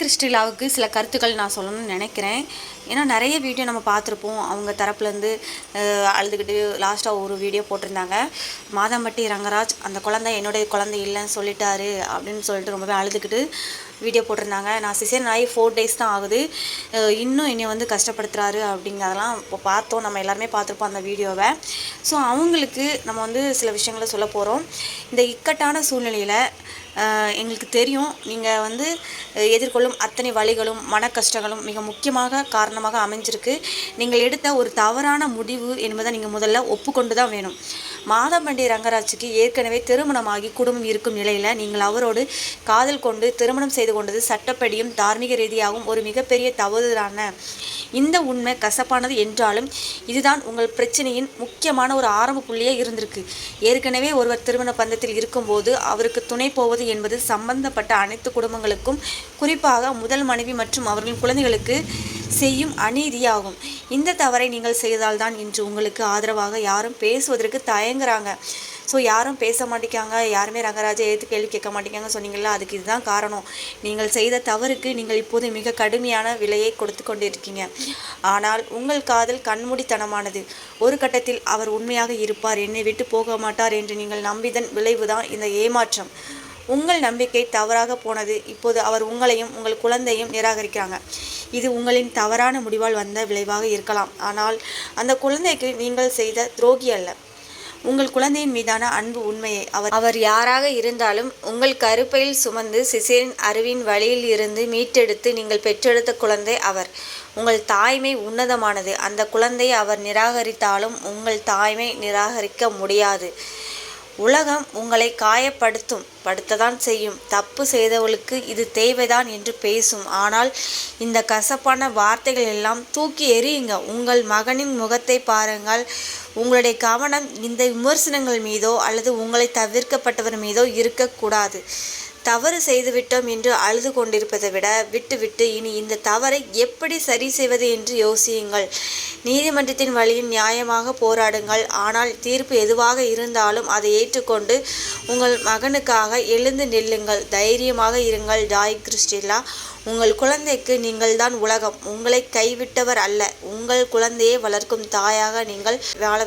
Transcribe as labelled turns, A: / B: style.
A: கிறிஸ்டிலாவுக்கு சில கருத்துக்கள் நான் சொல்லணும்னு நினைக்கிறேன். ஏன்னா நிறைய வீடியோ நம்ம பார்த்துருப்போம். அவங்க தரப்புலேருந்து அழுதுகிட்டு லாஸ்ட்டாக ஒரு வீடியோ போட்டிருந்தாங்க. மாதம்பட்டி ரங்கராஜ் அந்த குழந்தை என்னுடைய குழந்தை இல்லைன்னு சொல்லிட்டாரு அப்படின்னு சொல்லிட்டு ரொம்பவே அழுதுகிட்டு வீடியோ போட்டிருந்தாங்க. நான் சிசேன் ஆகி ஃபோர் டேஸ் தான் ஆகுது. இன்னும் என்னை வந்து கஷ்டப்படுத்துகிறாரு அப்படிங்கிறதெல்லாம் இப்போ பார்த்தோம். நம்ம எல்லாருமே பார்த்துருப்போம் அந்த வீடியோவை. ஸோ அவங்களுக்கு நம்ம வந்து சில விஷயங்களை சொல்ல போகிறோம் இந்த இக்கட்டான சூழ்நிலையில் எங்களுக்கு தெரியும். நீங்கள் வந்து எதிர்கொள்ளும் அத்தனை வழிகளும் மன கஷ்டங்களும் மிக முக்கியமாக காரணம் காரணமாக அமைஞ்சிருக்கு. நீங்கள் எடுத்த ஒரு தவறான முடிவு என்பதை நீங்கள் முதல்ல ஒப்புக்கொண்டு தான் வேணும். மாதம்பண்டி ரங்கராஜுக்கு ஏற்கனவே திருமணமாகி குடும்பம் இருக்கும் நிலையில் நீங்கள் அவரோடு காதல் கொண்டு திருமணம் செய்து கொண்டது சட்டப்படியும் தார்மீக ரீதியாகவும் ஒரு மிகப்பெரிய தவறுதான. இந்த உண்மை கசப்பானது என்றாலும் இதுதான் உங்கள் பிரச்சனையின் முக்கியமான ஒரு ஆரம்ப புள்ளியே இருந்திருக்கு. ஏற்கனவே ஒருவர் திருமண பந்தத்தில் இருக்கும்போது அவருக்கு துணை போவது என்பது சம்பந்தப்பட்ட அனைத்து குடும்பங்களுக்கும் குறிப்பாக முதல் மனைவி மற்றும் அவர்களின் குழந்தைகளுக்கு செய்யும் அநீதியாகும். இந்த தவறை நீங்கள் செய்தால்தான் இன்று உங்களுக்கு ஆதரவாக யாரும் பேசுவதற்கு தயங்குறாங்க. ஸோ யாரும் பேச மாட்டேங்காங்க யாருமே ரங்கராஜை ஏற்று கேள்வி கேட்க மாட்டேங்காங்க சொன்னீங்களா அதுக்கு இதுதான் காரணம். நீங்கள் செய்த தவறுக்கு நீங்கள் இப்போது மிக கடுமையான விலையை கொடுத்து கொண்டிருக்கீங்க. ஆனால் உங்கள் காதல் கண்மூடித்தனமானது. ஒரு கட்டத்தில் அவர் உண்மையாக இருப்பார். என்னை விட்டு போக மாட்டார் என்று நீங்கள் நம்பிதன் விளைவுதான் இந்த ஏமாற்றம். உங்கள் நம்பிக்கை தவறாக போனது. இப்போது அவர் உங்களையும் உங்கள் குழந்தையும் நிராகரிக்கிறாங்க. இது உங்களின் தவறான முடிவால் வந்த விளைவாக இருக்கலாம். ஆனால் அந்த குழந்தைக்கு நீங்கள் செய்த துரோகி அல்ல. உங்கள் குழந்தையின் மீதான அன்பு உண்மையை. அவர் அவர் யாராக இருந்தாலும் உங்கள் கருப்பையில் சுமந்து சிசேரின் அருவின் வழியில் இருந்து மீட்டெடுத்து நீங்கள் பெற்றெடுத்த குழந்தை அவர். உங்கள் தாய்மை உன்னதமானது. அந்த குழந்தையை அவர் நிராகரித்தாலும் உங்கள் தாய்மை நிராகரிக்க முடியாது. உலகம் உங்களை காயப்படுத்தும் படுத்ததான் செய்யும். தப்பு செய்தவளுக்கு இது தேவைதான் என்று பேசும். ஆனால் இந்த கசப்பான வார்த்தைகள் எல்லாம் தூக்கி எறியுங்க. உங்கள் மகனின் முகத்தை பாருங்கள். உங்களுடைய கவனம் இந்த விமர்சனங்கள் மீதோ அல்லது உங்களை தவிர்க்கப்பட்டவர் மீதோ இருக்கக்கூடாது. தவறு செய்துவிட்டோம் என்று அழுது கொண்டிருப்பதை விட விட்டுவிட்டு இனி இந்த தவறை எப்படி சரி செய்வது என்று யோசியுங்கள். நீதிமன்றத்தின் வழியில் நியாயமாக போராடுங்கள். ஆனால் தீர்ப்பு எதுவாக இருந்தாலும் அதை ஏற்றுக்கொண்டு உங்கள் மகனுக்காக எழுந்து நில்லுங்கள். தைரியமாக இருங்கள். ஜாய் கிறிஸ்டிலா உங்கள் குழந்தைக்கு நீங்கள்தான் உலகம். உங்களை கைவிட்டவர் அல்ல. உங்கள் குழந்தையை வளர்க்கும் தாயாக நீங்கள் வாழ